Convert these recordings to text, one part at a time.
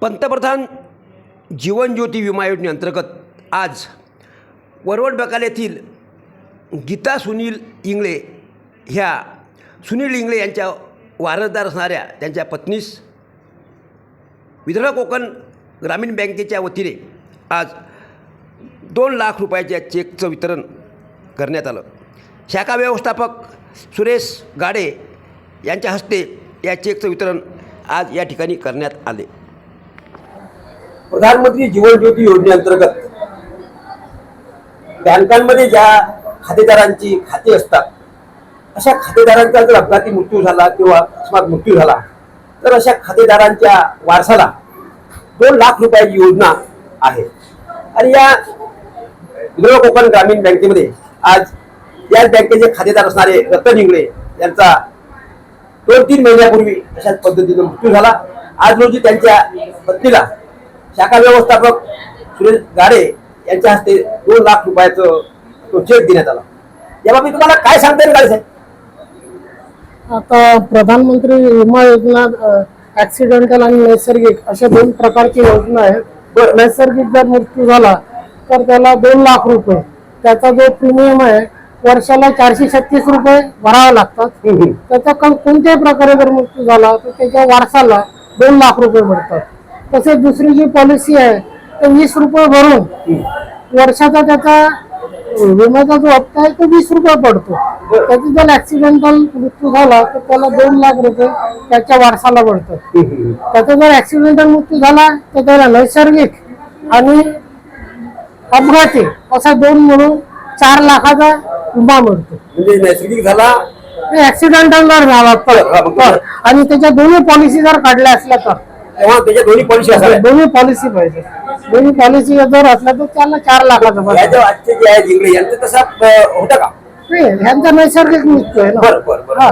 पंतप्रधान जीवन ज्योती विमा योजनेअंतर्गत आज वरवड बकाल येथील गीता सुनील इंगळे ह्या सुनील इंगळे यांच्या वारसदार असणाऱ्या त्यांच्या पत्नीस विदर्भ कोकण ग्रामीण बँकेच्या वतीने आज दोन लाख रुपयाच्या चेकचं वितरण करण्यात आलं. शाखा व्यवस्थापक सुरेश गाडे यांच्या हस्ते या चेकचं वितरण आज या ठिकाणी करण्यात आले. प्रधानमंत्री जीवन ज्योती योजनेअंतर्गत बँकांमध्ये ज्या खातेदारांची खाती असतात अशा खातेदारांचा जर अपघाती मृत्यू झाला किंवा अकस्मात मृत्यू झाला तर अशा खातेदारांच्या वारसाला दोन लाख रुपयाची योजना आहे. आणि या विदर्भ कोकण ग्रामीण बँकेमध्ये आज याच बँकेचे खातेदार असणारे रतन इंगळे यांचा दोन तीन महिन्यापूर्वी अशाच पद्धतीने मृत्यू झाला. आज रोजी त्यांच्या पत्नीला शाखा व्यवस्थापक सुरेश गाडे यांच्या हस्ते दोन लाख रुपयाचं तो चेक देण्यात आला. याबाबत तुम्हाला काय सांगता येईल गाडे साहेब? आता प्रधानमंत्री विमा योजना ऍक्सिडेंटल आणि नैसर्गिक अशा दोन प्रकारची योजना आहे नैसर्गिक जर मृत्यू झाला तर त्याला दोन लाख रुपये. त्याचा जो प्रीमियम आहे वर्षाला चारशे छत्तीस रुपये भरावे लागतात. त्याचा कोण- कोणत्याही प्रकारे जर मृत्यू झाला तर त्याच्या वारसाला दोन लाख रुपये मिळतात. तसेच दुसरी जी पॉलिसी आहे ते वीस रुपये भरून वर्षाचा त्याचा विम्याचा जो हप्ता आहे तो वीस रुपये पडतो. त्याचा जर ऍक्सिडेंटल मृत्यू झाला तर त्याला दोन लाख रुपये त्याच्या वारसाला मिळतात त्याचा जर ऍक्सिडेंटल मृत्यू झाला तर त्याला नैसर्गिक आणि अपघाती असा दोन मिळून चार लाखाचा विमा मिळतो. म्हणजे नैसर्गिक झाला? ऍक्सिडेंटल जर झाला तर. तर आणि त्याच्या दोन्ही पॉलिसी जर काढल्या असल्या तर. तेव्हा त्याच्या दोन्ही पॉलिसी असणार दोन्ही पॉलिसी पाहिजे. दोन्ही पॉलिसी जर असल्या तर त्याला चार लाखाचा या आजचे जे आहे यांचं तसा अं, होतं का? ह्यांचा नैसर्गिक आहे ना. बरं बरं बरं. हा.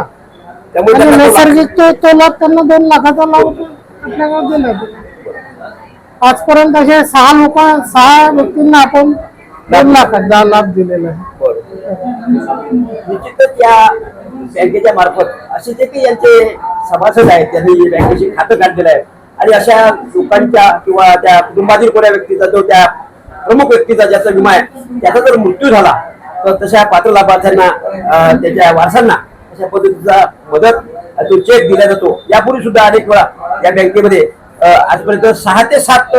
त्यामुळे आणि त्यांना तो लाभ- नैसर्गिक तो तो लाभ त्यांना दोन लाखाचा लाभ आपल्याकडे दिला आजपर्यंत असे सहा लोक सहा व्यक्तींना आपण दोन लाखाचा लाभ दिलेला आहे. निश्चितच या बँकेच्या मार्फत असे जे काही यांचे सभासद आहेत त्यांनी बँकेची खातं काढलेलं आहे आणि अशा लोकांच्या किंवा त्या कुटुंबातील कोण्या व्यक्तीचा जो त्या प्रमुख व्यक्तीचा ज्याचा विमा आहे त्याचा जर मृत्यू झाला तर तशा पात्र लाभार्थ्यांना त्याच्या वारसांना अशा पद्धतीचा मदत तो चेक दिला जातो. यापूर्वी सुद्धा अनेक वेळा या बँकेमध्ये आजपर्यंत सहा ते सात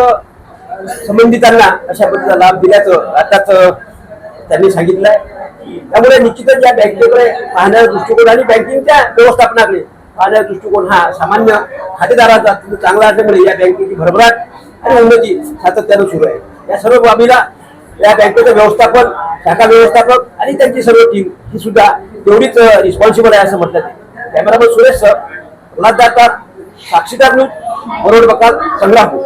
संबंधितांना अशा पद्धतीचा लाभ दिल्याचं आताच त्यांनी सांगितलंय. त्यामुळे निश्चितच या बँकेकडे पाहण्याचा दृष्टिकोन आणि बँकिंगच्या व्यवस्थापनाकडे पाहण्याचा दृष्टिकोन हा सामान्य खातेदारांचा अत्यंत चांगला असल्यामुळे म्हणजे या बँकेची भरभराट आणि उन्नती सातत्यानं सुरू आहे. या सर्व बाबीला या बँकेचं व्यवस्थापन शाखा व्यवस्थापक आणि त्यांची सर्व टीम ही सुद्धा तेवढीच रिस्पॉन्सिबल आहे असं म्हटलं जाते कॅमेरामन सुरेश सर प्रल्हाद दाता साक्षीदार न्यूज बरोबर बकाल संग्रामपूर